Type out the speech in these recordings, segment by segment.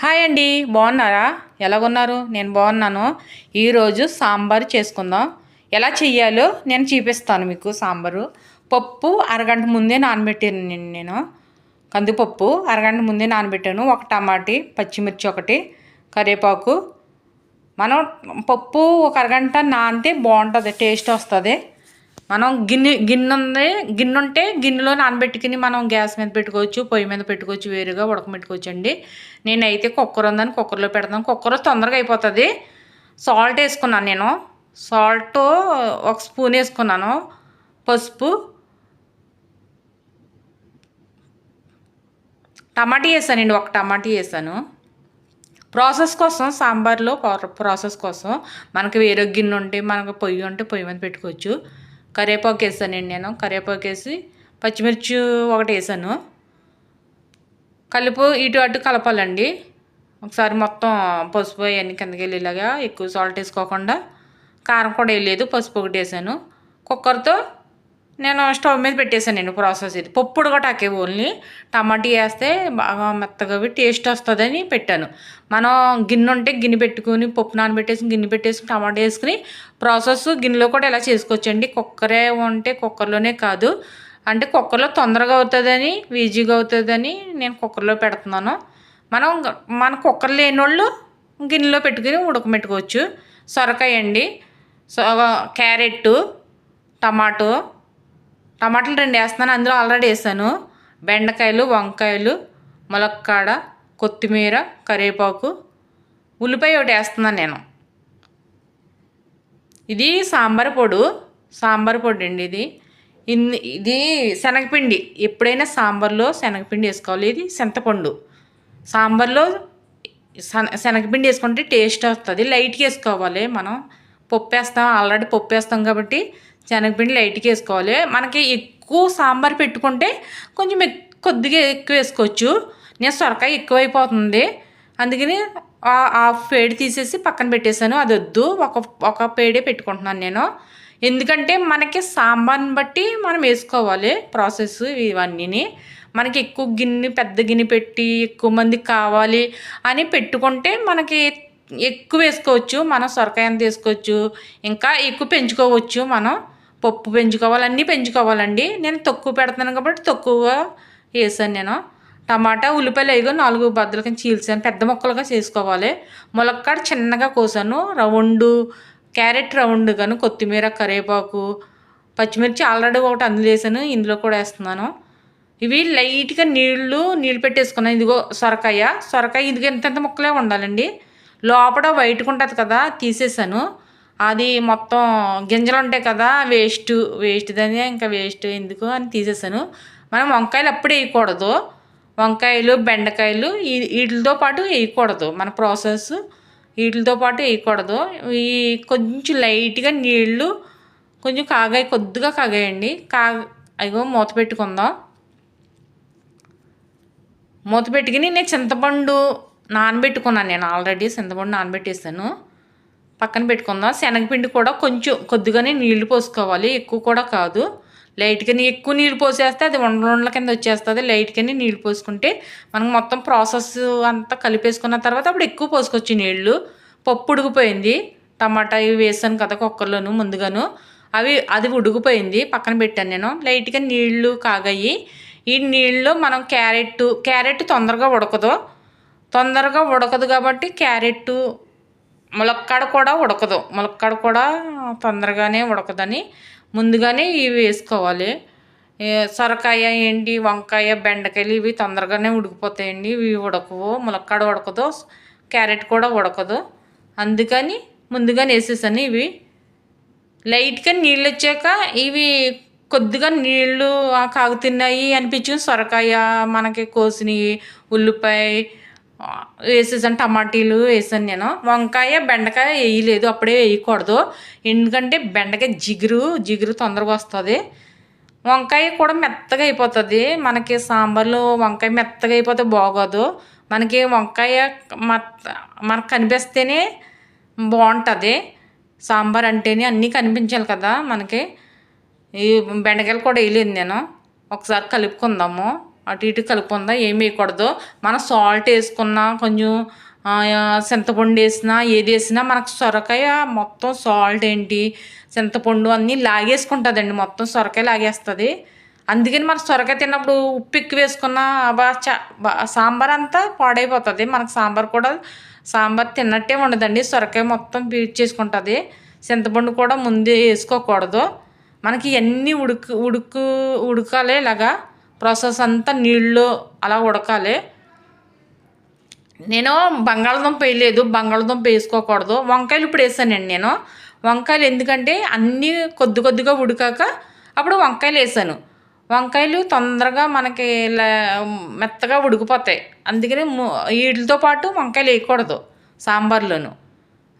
Hi అండి బాగున్నారా? ఎలాగున్నారు? నేను బాగున్నాను. ఈరోజు సాంబార్ చేసుకుందాం. ఎలా చెయ్యాలో నేను చూపిస్తాను మీకు సాంబారు. పప్పు అరగంట ముందే నానబెట్టాను నేను నేను. కందిపప్పు అరగంట ముందే నానబెట్టాను. ఒక టమాటీ పచ్చిమిర్చి ఒకటి కరివేపాకు. మనం పప్పు ఒక అరగంట నానితే బాగుంటుంది టేస్ట్ వస్తుంది. మనం గిన్నె గిన్నె ఉంది గిన్నె ఉంటే గిన్నెలో నానబెట్టుకుని మనం గ్యాస్ మీద పెట్టుకోవచ్చు పొయ్యి మీద పెట్టుకోవచ్చు వేరుగా ఉడకబెట్టుకోవచ్చు అండి నేనైతే కుక్కర్ ఉందని కుక్కర్లో పెడతాను. కుక్కర్ తొందరగా అయిపోతుంది. సాల్ట్ వేసుకున్నాను నేను. సాల్ట్ ఒక స్పూన్ వేసుకున్నాను. పసుపు. టమాటీ వేసానండి ఒక టమాటీ వేసాను. ప్రాసెస్ కోసం సాంబార్లో ప్రాసెస్ కోసం మనకి వేరే గిన్నె ఉంటే మనకు పొయ్యి ఉంటే పొయ్యి మీద పెట్టుకోవచ్చు. కరివేపాకు వేసానండి నేను. కరివేపాకు వేసి పచ్చిమిర్చి ఒకటి వేసాను. కలుపు ఇటు అటు కలపాలండి. ఒకసారి మొత్తం పసుపు అవన్నీ కిందకి వెళ్ళేలాగా ఎక్కువ సాల్ట్ వేసుకోకుండా కారం కూడా వేయలేదు. పసుపు ఒకటి వేసాను. కుక్కర్తో నేను స్టవ్ మీద పెట్టేశానండి ప్రాసెస్ ఇది. పప్పుడ కూడా అక్కే ఓన్లీ. టమాటీ వేస్తే బాగా మెత్తగా టేస్ట్ వస్తుందని పెట్టాను. మనం గిన్నె ఉంటే గిన్నె పెట్టుకుని పప్పు నానబెట్టేసి గిన్నె పెట్టేసి టమాటా వేసుకుని ప్రాసెస్ గిన్నెలో కూడా ఎలా చేసుకోవచ్చండి? కుక్కరే ఉంటే కుక్కర్లోనే కాదు. అంటే కుక్కర్లో తొందరగా అవుతుందని ఈజీగా అవుతుందని నేను కుక్కర్లో పెడుతున్నాను. మనం మన కుక్కర్ లేని వాళ్ళు గిన్నెలో పెట్టుకుని ఉడకబెట్టుకోవచ్చు. సొరకాయ అండి సో క్యారెట్ టమాటో టమాటాలు రెండు వేస్తున్నాను అందులో ఆల్రెడీ వేసాను. బెండకాయలు వంకాయలు ములక్కాడ కొత్తిమీర కరివేపాకు ఉల్లిపాయ ఒకటి వేస్తున్నాను నేను. ఇది సాంబార్ పొడు సాంబార్ పొడి అండి ఇది. ఇది శనగపిండి. ఎప్పుడైనా సాంబార్లో శనగపిండి వేసుకోవాలి. ఇది చింతపండు. సాంబార్లో శనగపిండి వేసుకుంటే టేస్ట్ వస్తుంది. లైట్గా వేసుకోవాలి మనం. పప్పు వేస్తాం. ఆల్రెడీ పప్పు వేస్తాం కాబట్టి శనగపిండి లైట్గా వేసుకోవాలి. మనకి ఎక్కువ సాంబార్ పెట్టుకుంటే కొంచెం కొద్దిగా ఎక్కువ వేసుకోవచ్చు. నేను సొరకాయ ఎక్కువైపోతుంది. అందుకని ఆ పేడి తీసేసి పక్కన పెట్టేశాను. అది వద్దు. ఒక ఒక పేడే పెట్టుకుంటున్నాను నేను. ఎందుకంటే మనకి సాంబార్ని బట్టి మనం వేసుకోవాలి ప్రాసెస్ ఇవన్నీ మనకి ఎక్కువ గిన్నె పెద్ద గిన్నె పెట్టి ఎక్కువ మంది కావాలి అని పెట్టుకుంటే మనకి ఎక్కువ వేసుకోవచ్చు. మనం సొరకాయ అంత వేసుకోవచ్చు. ఇంకా ఎక్కువ పెంచుకోవచ్చు మనం. పప్పు పెంచుకోవాలి అన్నీ పెంచుకోవాలండి. నేను తక్కువ పెడుతున్నాను కాబట్టి తక్కువగా వేసాను నేను. టమాటా ఉల్లిపాయలు అయిగో నాలుగు బద్దల కింద చీల్చాను. పెద్ద ముక్కలుగా చేసుకోవాలి. ములక్కాడ చిన్నగా కోసాను. రౌండ్ క్యారెట్ రౌండ్ గాను కొత్తిమీర కరివేపాకు పచ్చిమిర్చి ఆల్రెడీ ఒకటి అందులో వేసాను. ఇందులో కూడా వేస్తున్నాను. ఇవి లైట్గా నీళ్ళు నీళ్ళు పెట్టేసుకున్నాను. ఇదిగో సొరకాయ. సొరకాయ ఇదిగో ఇంత ముక్కలే ఉండాలండి. లోపల వైట్గా ఉంటుంది కదా తీసేసాను. అది మొత్తం గింజలు ఉంటాయి కదా వేస్ట్ వేస్ట్ దాని ఇంకా వేస్ట్ ఎందుకు అని తీసేసాను. మనం వంకాయలు అప్పుడు వేయకూడదు. వంకాయలు బెండకాయలు వీటితో పాటు వేయకూడదు. మన ప్రాసెస్ వీటితో పాటు వేయకూడదు. ఈ కొంచెం లైట్గా నీళ్ళు కొంచెం కాగాయి కొద్దిగా కాగాయండి కా అయ్యో మూత పెట్టుకుందాం. మూత పెట్టుకుని నేను చింతపండు నానబెట్టుకున్నాను నేను ఆల్రెడీ. చింతపండు నానబెట్టేసాను. పక్కన పెట్టుకుందాం. శనగపిండి కూడా కొంచెం కొద్దిగానే నీళ్ళు పోసుకోవాలి. ఎక్కువ కూడా కాదు. లైట్గానే ఎక్కువ నీళ్ళు పోసేస్తే అది ఉండల కింద వచ్చేస్తుంది. లైట్గానే నీళ్ళు పోసుకుంటే మనకు మొత్తం ప్రాసెస్ అంతా కలిపేసుకున్న తర్వాత అప్పుడు ఎక్కువ పోసుకోవచ్చు నీళ్ళు పప్పు ఉడికిపోయింది. టమాటా ఇవి వేసాను కదా కుక్కర్లోను ముందుగాను. అవి అది ఉడికిపోయింది. పక్కన పెట్టాను నేను. లైట్గా నీళ్ళు కాగాయి. ఈ నీళ్ళు మనం క్యారెట్ క్యారెట్ తొందరగా ఉడకదు. తొందరగా ఉడకదు కాబట్టి క్యారెట్ ములక్కాడ కూడా ఉడకదు. ములక్కాడ కూడా తొందరగానే ఉడకదని ముందుగానే ఇవి వేసుకోవాలి. సొరకాయ ఏంటి వంకాయ బెండకాయలు ఇవి తొందరగానే ఉడికిపోతాయండి. ఇవి ఉడకవు. ములక్కాడ ఉడకదు. క్యారెట్ కూడా ఉడకదు. అందుకని ముందుగానే వేసేసాను ఇవి. లైట్గా నీళ్ళు వచ్చాక ఇవి కొద్దిగా నీళ్ళు కాగుతున్నాయి అనిపించింది. సొరకాయ మనకి కోసినవి ఉల్లిపాయ వేసేసాను టమాటీలు వేసాను నేను. వంకాయ బెండకాయ వేయలేదు అప్పుడే వేయకూడదు. ఎందుకంటే బెండకాయ జిగురు జిగురు తొందరగా వస్తుంది. వంకాయ కూడా మెత్తగా అయిపోతుంది. మనకి సాంబార్లో వంకాయ మెత్తగా అయిపోతే బాగోదు. మనకి వంకాయ మనకు కనిపిస్తేనే బాగుంటుంది. సాంబార్ అంటేనే అన్నీ కనిపించాలి కదా మనకి. ఈ బెండకాయలు కూడా వేయలేదు నేను. ఒకసారి కలుపుకుందాము. అటు ఇటు కలుపుకుందా ఏం వేయకూడదు. మనం సాల్ట్ వేసుకున్నా కొంచెం చింతపండు వేసినా ఏది వేసినా మనకు సొరకాయ మొత్తం సాల్ట్ ఏంటి చింతపండు అన్నీ లాగేసుకుంటుందండి. మొత్తం సొరకాయ లాగేస్తుంది. అందుకని మనం సొరకాయ తిన్నప్పుడు ఉప్పు ఎక్కువ వేసుకున్న సాంబార్ అంతా పాడైపోతుంది. మనకు సాంబార్ కూడా సాంబార్ తిన్నట్టే ఉండదండి. సొరకాయ మొత్తం పీల్చేసుకుంటుంది చింతపండు కూడా ముందే వేసుకోకూడదు. మనకి ఇవన్నీ ఉడుకు ఉడుకు ఉడకాలి ఇలాగా. ప్రాసెస్ అంతా నీళ్ళు అలా ఉడకాలి. నేను బంగాళదుంప వేయలేదు బంగాళదుంప వేసుకోకూడదు. వంకాయలు ఇప్పుడు వేసానండి నేను. వంకాయలు ఎందుకంటే అన్నీ కొద్ది కొద్దిగా ఉడికాక అప్పుడు వంకాయలు వేసాను. వంకాయలు తొందరగా మనకి లే- మెత్తగా ఉడికిపోతాయి. అందుకని వీటితో పాటు వంకాయలు వేయకూడదు సాంబార్లోను.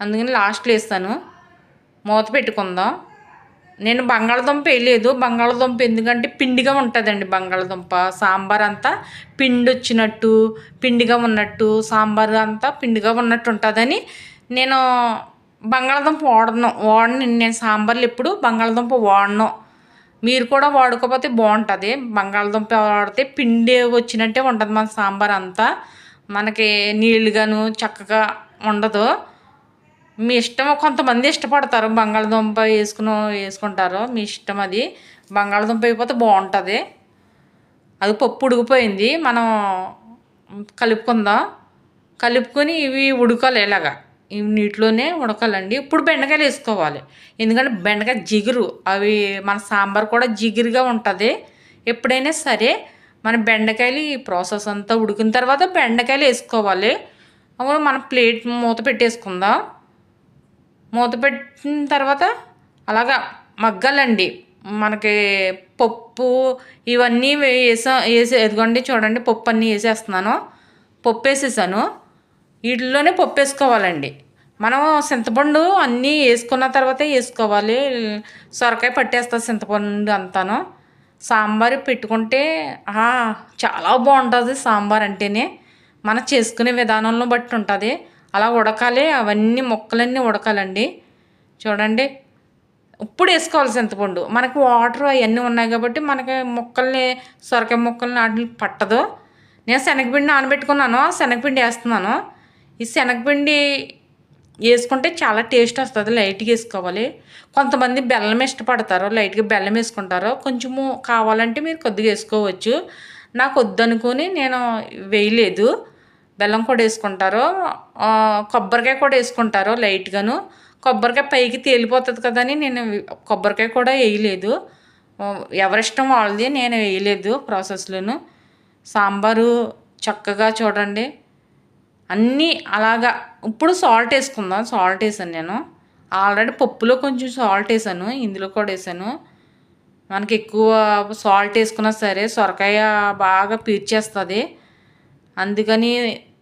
అందుకని లాస్ట్లో వేస్తాను. మూత పెట్టుకుందాం. నేను బంగాళదుంప వేయలేదు. బంగాళదుంప ఎందుకంటే పిండిగా ఉంటుందండి బంగాళదుంప. సాంబార్ అంతా పిండి వచ్చినట్టు పిండిగా ఉన్నట్టు సాంబార్ అంతా పిండిగా ఉన్నట్టు ఉంటుందని నేను బంగాళదుంప వాడను. వాడను. నేను సాంబార్లు ఎప్పుడు బంగాళదుంప వాడను. మీరు కూడా వాడుకోకపోతే బాగుంటుంది. బంగాళదుంప వాడితే పిండి వచ్చినట్టే ఉంటుంది మన సాంబార్ అంతా. మనకి నీళ్ళుగాను చక్కగా ఉండదు. మీ ఇష్టం కొంతమంది ఇష్టపడతారు. బంగాళదుంప వేసుకుని వేసుకుంటారు మీ ఇష్టం అది. బంగాళదుంప అయిపోతే బాగుంటుంది. అది పప్పు ఉడికిపోయింది. మనం కలుపుకుందాం. కలుపుకొని ఇవి ఉడకాలి ఇలాగా ఇవి నీటిలోనే ఉడకాలండి. ఇప్పుడు బెండకాయలు వేసుకోవాలి. ఎందుకంటే బెండకాయ జిగురు. అవి మన సాంబార్ కూడా జిగురుగా ఉంటుంది. ఎప్పుడైనా సరే మన బెండకాయలు ఈ ప్రాసెస్ అంతా ఉడికిన తర్వాత బెండకాయలు వేసుకోవాలి. అప్పుడు మన ప్లేట్ మూత పెట్టేసుకుందాం. మూత పెట్టిన తర్వాత అలాగా మగ్గాలండి. మనకి పప్పు ఇవన్నీ వేసా వేసి ఎదుగోండి చూడండి పప్పు అన్నీ వేసేస్తున్నాను. పప్పు వేసేసాను వీటిలోనే పప్పు వేసుకోవాలండి మనం చింతపండు అన్నీ వేసుకున్న తర్వాతే వేసుకోవాలి. సొరకాయ పట్టేస్తా చింతపండు అంతాను. సాంబార్ పెట్టుకుంటే ఆహా, చాలా బాగుంటుంది సాంబార్ అంటేనే. మనం చేసుకునే విధానంలో బట్టి ఉంటుంది. అలా ఉడకాలి అవన్నీ ముక్కలన్నీ ఉడకాలండి. చూడండి ఇప్పుడు వేసుకోవాలి చింతపండు మనకి వాటర్ అవన్నీ ఉన్నాయి కాబట్టి మనకి ముక్కల్ని సొరకాయ ముక్కల్ని వాటిని పట్టదు. నేను శనగపిండి నానబెట్టుకున్నాను ఆ శనగపిండి వేస్తున్నాను. ఈ శనగపిండి వేసుకుంటే చాలా టేస్ట్ వస్తుంది లైట్గా వేసుకోవాలి. కొంతమంది బెల్లం ఇష్టపడతారు లైట్గా బెల్లం వేసుకుంటారు. కొంచెము కావాలంటే మీరు కొద్దిగా వేసుకోవచ్చు. నాకు వద్దనుకొని నేను వేయలేదు. బెల్లం కూడా వేసుకుంటారు కొబ్బరికాయ కూడా వేసుకుంటారు లైట్గాను. కొబ్బరికాయ పైకి తేలిపోతుంది కదని నేను కొబ్బరికాయ కూడా వేయలేదు. ఎవరిష్టం వాళ్ళది నేను వేయలేదు ప్రాసెస్లోను. సాంబారు చక్కగా చూడండి. అన్నీ అలాగా ఇప్పుడు సాల్ట్ వేసుకుందాం సాల్ట్ వేసాను నేను. ఆల్రెడీ పప్పులో కొంచెం సాల్ట్ వేసాను ఇందులో కూడా వేసాను. మనకి ఎక్కువ సాల్ట్ వేసుకున్నా సరే సొరకాయ బాగా పీర్చేస్తుంది అందుకని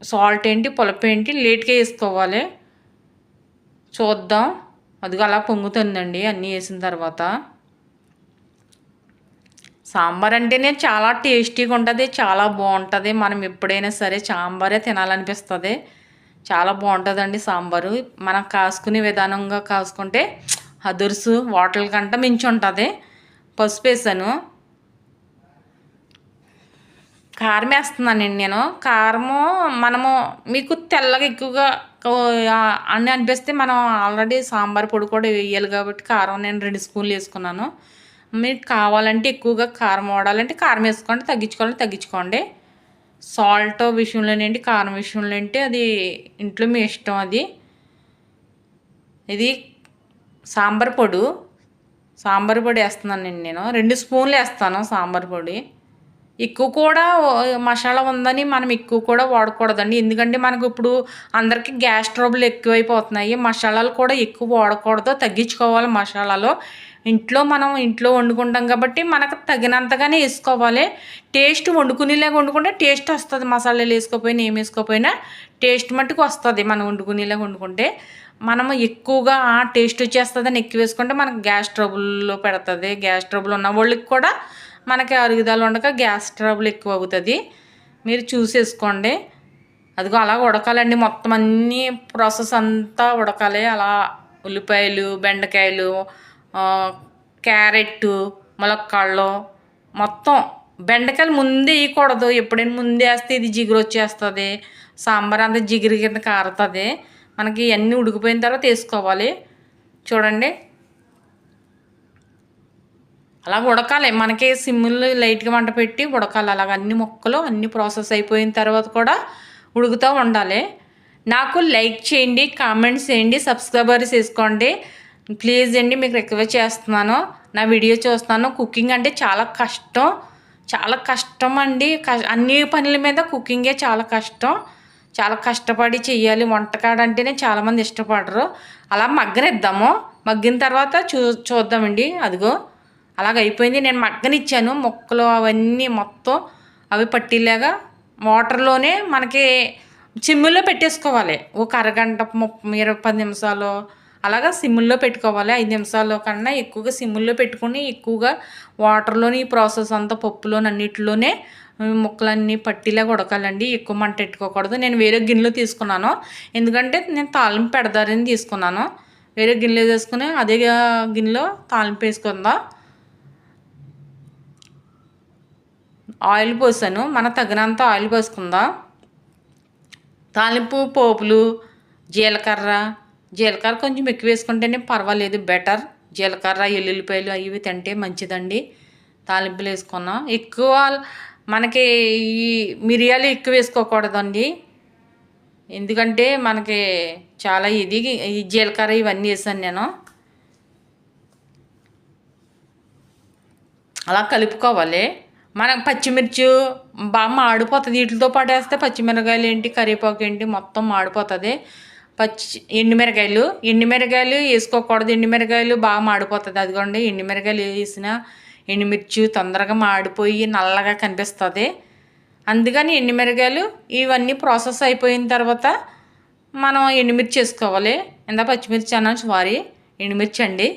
సాల్ట్ ఏంటి పులప ఏంటి లేట్గా వేసుకోవాలి. చూద్దాం. అదిగో అలా పొంగుతుందండి అన్నీ వేసిన తర్వాత. సాంబార్ అంటేనే చాలా టేస్టీగా ఉంటుంది చాలా బాగుంటుంది. మనం ఎప్పుడైనా సరే సాంబారే తినాలనిపిస్తుంది. చాలా బాగుంటుందండి సాంబారు. మనం కాసుకునే విధానంగా కాసుకుంటే అదుర్సు వాటర్ కంట మించి ఉంటుంది. పసుపు వేసాను. కారం వేస్తున్నానండి నేను. కారము మనము మీకు తెల్లగా ఎక్కువగా అన్నీ అని అనిపిస్తే మనం ఆల్రెడీ సాంబార్ పొడి కూడా వేయాలి కాబట్టి కారం నేను రెండు స్పూన్లు వేసుకున్నాను. మీకు కావాలంటే ఎక్కువగా కారం వాడాలంటే కారం వేసుకోండి తగ్గించుకోవాలంటే తగ్గించుకోండి. సాల్ట్ విషయంలోనండి కారం విషయంలో అంటే అది ఇంట్లో మీ ఇష్టం అది. ఇది సాంబార్ పొడి. సాంబార్ పొడి వేస్తున్నానండి నేను. రెండు స్పూన్లు వేస్తాను సాంబార్ పొడి. ఎక్కువ కూడా మసాలా ఉందని మనం ఎక్కువ కూడా వాడకూడదండి. ఎందుకంటే మనకు ఇప్పుడు అందరికీ గ్యాస్ ట్రబుల్ ఎక్కువైపోతున్నాయి. మసాలాలు కూడా ఎక్కువ వాడకూడదు. తగ్గించుకోవాలి మసాలాలు. ఇంట్లో మనం ఇంట్లో వండుకుంటాం కాబట్టి మనకు తగినంతగానే వేసుకోవాలి. టేస్ట్ వండుకునేలాగా వండుకుంటే టేస్ట్ వస్తుంది. మసాలాలు వేసుకోపోయినా ఏం వేసుకోపోయినా టేస్ట్ మట్టుకు వస్తుంది మనం వండుకునేలాగా వండుకుంటే. మనం ఎక్కువగా టేస్ట్ వచ్చేస్తుందని ఎక్కువ వేసుకుంటే మనకు గ్యాస్ ట్రబుల్లో పెడుతుంది. గ్యాస్ ట్రబుల్ ఉన్న వాళ్ళకి కూడా మనకి అరుగుదల ఉండక గ్యాస్ ట్రబుల్ ఎక్కువ అవుతుంది మీరు చూసేసుకోండి. అదిగో అలా ఉడకాలండి మొత్తం అన్నీ ప్రాసెస్ అంతా ఉడకాలి. అలా ఉల్లిపాయలు బెండకాయలు క్యారెట్టు క్యారెట్ ములక్కాళ్ళు మొత్తం బెండకాయలు ముందే వేయకూడదు. ఎప్పుడైనా ముందే వేస్తే ఇది జిగురు వచ్చేస్తుంది. సాంబార్ అంతా జిగురు కింద కారుతుంది. మనకి ఇవన్నీ ఉడికిపోయిన తర్వాత వేసుకోవాలి. చూడండి. అలా ఉడకాలి. మనకి సిమ్లు లైట్గా మంట పెట్టి ఉడకాలి. అలాగ అన్ని మొక్కలు అన్ని ప్రాసెస్ అయిపోయిన తర్వాత కూడా ఉడుకుతూ ఉండాలి. నాకు లైక్ చేయండి కామెంట్స్ చేయండి సబ్స్క్రైబర్స్ చేసుకోండి. ప్లీజ్ అండి మీకు రిక్వెస్ట్ చేస్తున్నాను. నా వీడియో చూస్తున్నాను. కుకింగ్ అంటే చాలా కష్టం. చాలా కష్టం అండి. అన్ని పనుల మీద కుకింగే చాలా కష్టం. చాలా కష్టపడి చేయాలి వంటకాడ అంటేనే చాలామంది ఇష్టపడరు. అలా మగ్గనిద్దాము మగ్గిన తర్వాత చూ చూద్దామండి. అదిగో. అలాగ అయిపోయింది. నేను మగ్గనిచ్చాను. మొక్కలు అవన్నీ మొత్తం అవి పట్టిలాగా వాటర్లోనే మనకి చిమ్ముల్లో పెట్టేసుకోవాలి. ఒక అరగంట ముప్పై ఇరవై పది నిమిషాలు అలాగా సిమ్ముల్లో పెట్టుకోవాలి. ఐదు నిమిషాలు కన్నా ఎక్కువగా సిమ్ముల్లో పెట్టుకుని ఎక్కువగా వాటర్లోని ఈ ప్రాసెస్ అంతా పప్పులోని అన్నిటిలోనే ముక్కలన్నీ పట్టిలా ఉడకాలండి. ఎక్కువ మంట పెట్టుకోకూడదు. నేను వేరే గిన్నెలో తీసుకున్నాను. ఎందుకంటే నేను తాలింపు పెడదారని తీసుకున్నాను. వేరే గిన్నెలో తీసుకుని అదే గిన్నెలో తాలింపు వేసుకుందాం. ఆయిల్ పోసాను. మన తగినంత ఆయిల్ పోసుకుందాం. తాలింపు పోపులు జీలకర్ర. జీలకర్ర కొంచెం ఎక్కువ వేసుకుంటేనే పర్వాలేదు బెటర్. జీలకర్ర ఎల్లుల్లిపాయలు అవి తింటే మంచిదండి. తాలింపులు వేసుకున్నాం. ఎక్కువ మనకి ఈ మిరియాలు ఎక్కువ వేసుకోకూడదండి. ఎందుకంటే మనకి చాలా ఇది ఈ జీలకర్ర ఇవన్నీ వేసాను నేను. అలా కలుపుకోవాలి. మనం పచ్చిమిర్చి బాగా మాడిపోతుంది వీటితో పాటు వేస్తే పచ్చిమిరకాయలు ఏంటి కరివేపాకు ఏంటి మొత్తం మాడిపోతుంది. పచ్చి ఎండుమిరకాయలు ఎండుమిరకాయలు వేసుకోకూడదు. ఎండుమిరకాయలు బాగా మాడిపోతుంది. అదిగోండి ఎండుమిరకాయలు వేసిన ఎండుమిర్చి తొందరగా మాడిపోయి నల్లగా కనిపిస్తుంది. అందుకని ఎండుమిరకాయలు ఇవన్నీ ప్రాసెస్ అయిపోయిన తర్వాత మనం ఎండుమిర్చి వేసుకోవాలి. ఇంత పచ్చిమిర్చి అన్నా సారీ ఎండుమిర్చి అండి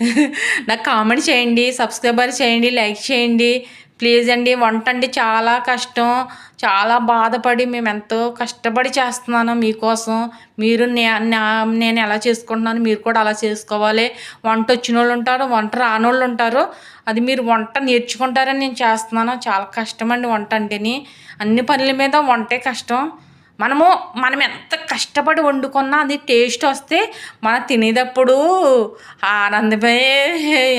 నాకు కామెంట్ చేయండి సబ్స్క్రైబర్ చేయండి లైక్ చేయండి. ప్లీజ్ అండి వంట అండి చాలా కష్టం. చాలా బాధపడి మేము ఎంతో కష్టపడి చేస్తున్నాను మీకోసం. మీరు నేను ఎలా చేసుకుంటున్నాను మీరు కూడా అలా చేసుకోవాలి. వంట వచ్చిన వాళ్ళు ఉంటారు వంట రానోళ్ళు ఉంటారు. అది మీరు వంట నేర్చుకుంటారని నేను చేస్తున్నాను. చాలా కష్టం అండి వంట అంటేని. అన్ని పనుల మీద వంటే కష్టం. మనము మనం ఎంత కష్టపడి వండుకున్నా అది టేస్ట్ వస్తే మనం తినేటప్పుడు ఆనందమే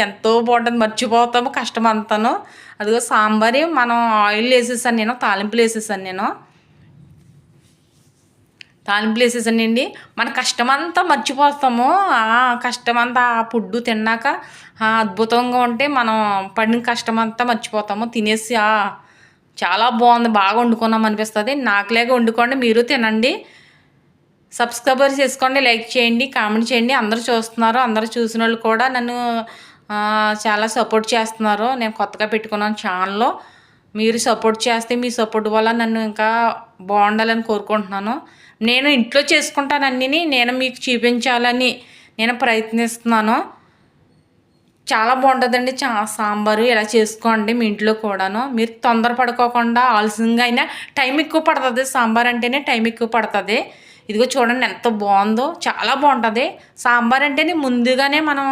ఎంతో బాగుంటుంది. మర్చిపోతాము కష్టం అంతాను. అదిగో సాంబారి మనం ఆయిల్ వేసేసాను నేను తాలింపులు వేసేసాను నేను. తాలింపులు వేసేసానండి మన కష్టమంతా మర్చిపోతాము. కష్టమంతా ఆ ఫుడ్డు తిన్నాక అద్భుతంగా ఉంటే మనం పడిన కష్టమంతా మర్చిపోతాము. తినేసి చాలా బాగుంది. బాగా వండుకున్నాం అనిపిస్తుంది. నాకులేక వండుకోండి మీరు తినండి. సబ్స్క్రైబర్ చేసుకోండి లైక్ చేయండి కామెంట్ చేయండి. అందరూ చూస్తున్నారు అందరూ చూసిన వాళ్ళు కూడా నన్ను చాలా సపోర్ట్ చేస్తున్నారు. నేను కొత్తగా పెట్టుకున్నాను ఛానల్లో. మీరు సపోర్ట్ చేస్తే మీ సపోర్ట్ వల్ల నన్ను ఇంకా బాగుండాలని కోరుకుంటున్నాను. నేను ఇంట్లో చేసుకుంటాను అన్నీ నేను మీకు చూపించాలని నేను ప్రయత్నిస్తున్నాను. చాలా బాగుంటుందండి చా సాంబారు ఇలా చేసుకోండి మీ ఇంట్లో కూడాను. మీరు తొందర పడుకోకుండా ఆలస్యంగా అయినా టైం ఎక్కువ పడుతుంది. సాంబార్ అంటేనే టైం ఎక్కువ పడుతుంది. ఇదిగో చూడండి ఎంత బాగుందో. చాలా బాగుంటుంది. సాంబార్ అంటేనే ముందుగానే మనం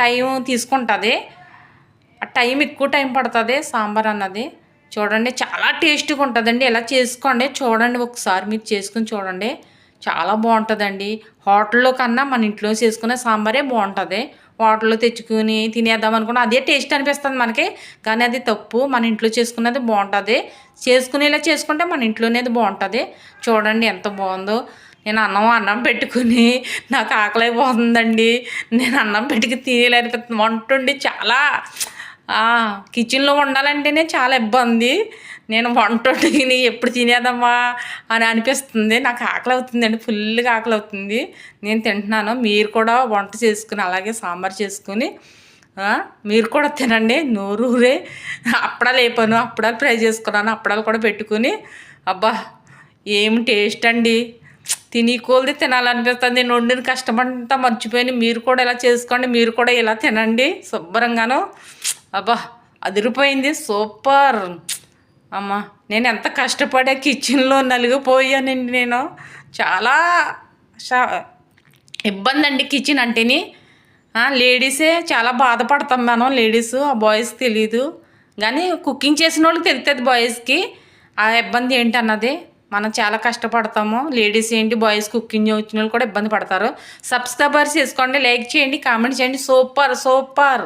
టైం తీసుకుంటుంది. ఆ టైం ఎక్కువ టైం పడుతుంది సాంబార్ అన్నది. చూడండి చాలా టేస్టీగా ఉంటుందండి. ఇలా చేసుకోండి చూడండి ఒకసారి మీరు చేసుకుని చూడండి. చాలా బాగుంటుందండి. హోటల్లో కన్నా మన ఇంట్లో చేసుకునే సాంబారే బాగుంటుంది. హోటల్లో తెచ్చుకుని తినేద్దాం అనుకున్నా అదే టేస్ట్ అనిపిస్తుంది మనకి. కానీ అది తప్పు. మన ఇంట్లో చేసుకున్నది బాగుంటుంది. చేసుకునేలా చేసుకుంటే మన ఇంట్లోనేది బాగుంటుంది. చూడండి ఎంత బాగుందో. నేను అన్నం అన్నం పెట్టుకుని నాకు ఆకలి అయిపోతుందండి. నేను అన్నం పెట్టుకు తినేలేకపోతుంది వంట వండి చాలా కిచెన్లో ఉండాలంటేనే చాలా ఇబ్బంది. నేను వంట వండుకుని ఎప్పుడు తినేదమ్మా అని అనిపిస్తుంది. నాకు ఆకలి అవుతుందండి. ఫుల్గా ఆకలి అవుతుంది. నేను తింటున్నాను. మీరు కూడా వంట చేసుకుని అలాగే సాంబార్ చేసుకుని మీరు కూడా తినండి. నోరూరే అప్పడాలు అయిపోయాను అప్పడాలు ఫ్రై చేసుకున్నాను. అప్పడాలు కూడా పెట్టుకుని అబ్బా ఏం టేస్ట్ అండి? తిని కోల్ది తినాలనిపిస్తుంది. నేను వండిన కష్టమంతా మర్చిపోయి మీరు కూడా ఇలా చేసుకోండి మీరు కూడా ఇలా తినండి శుభ్రంగాను. అబ్బా అదిరిపోయింది. సూపర్. అమ్మ నేను ఎంత కష్టపడే కిచెన్లో నలిగిపోయానండి నేను. చాలా ఇబ్బంది అండి కిచెన్ అంటేని. లేడీసే చాలా బాధపడతాం మనం లేడీస్ ఆ బాయ్స్ తెలీదు. కానీ కుకింగ్ చేసిన వాళ్ళకి తెలుస్తుంది బాయ్స్కి. ఆ ఇబ్బంది ఏంటి అన్నది మనం చాలా కష్టపడతాము. లేడీస్ ఏంటి బాయ్స్ కుకింగ్ వచ్చిన వాళ్ళు కూడా ఇబ్బంది పడతారు. సబ్స్క్రైబర్స్ చేసుకోండి లైక్ చేయండి కామెంట్ చేయండి. Super super.